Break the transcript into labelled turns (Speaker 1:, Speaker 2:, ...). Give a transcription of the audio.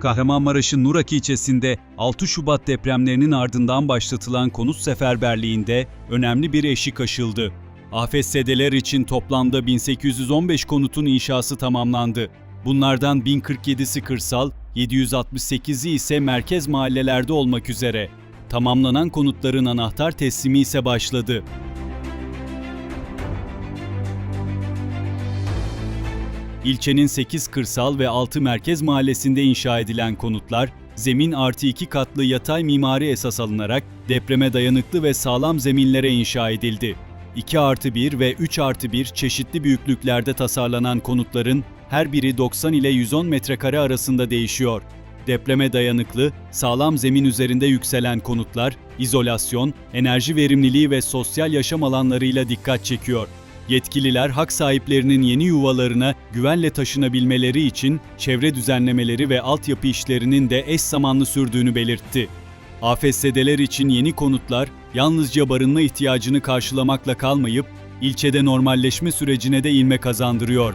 Speaker 1: Kahramanmaraş'ın Nurak ilçesinde 6 Şubat depremlerinin ardından başlatılan konut seferberliğinde önemli bir eşik aşıldı. Afetzedeler için toplamda 1815 konutun inşası tamamlandı. Bunlardan 1047'si kırsal, 768'i ise merkez mahallelerde olmak üzere. Tamamlanan konutların anahtar teslimi ise başladı. İlçenin 8 kırsal ve 6 merkez mahallesinde inşa edilen konutlar, zemin artı 2 katlı yatay mimari esas alınarak depreme dayanıklı ve sağlam zeminlere inşa edildi. 2 artı 1 ve 3 artı 1 çeşitli büyüklüklerde tasarlanan konutların her biri 90 ile 110 metrekare arasında değişiyor. Depreme dayanıklı, sağlam zemin üzerinde yükselen konutlar, izolasyon, enerji verimliliği ve sosyal yaşam alanlarıyla dikkat çekiyor. Yetkililer hak sahiplerinin yeni yuvalarına güvenle taşınabilmeleri için çevre düzenlemeleri ve altyapı işlerinin de eş zamanlı sürdüğünü belirtti. Afetzedeler için yeni konutlar yalnızca barınma ihtiyacını karşılamakla kalmayıp ilçede normalleşme sürecine de ilme kazandırıyor.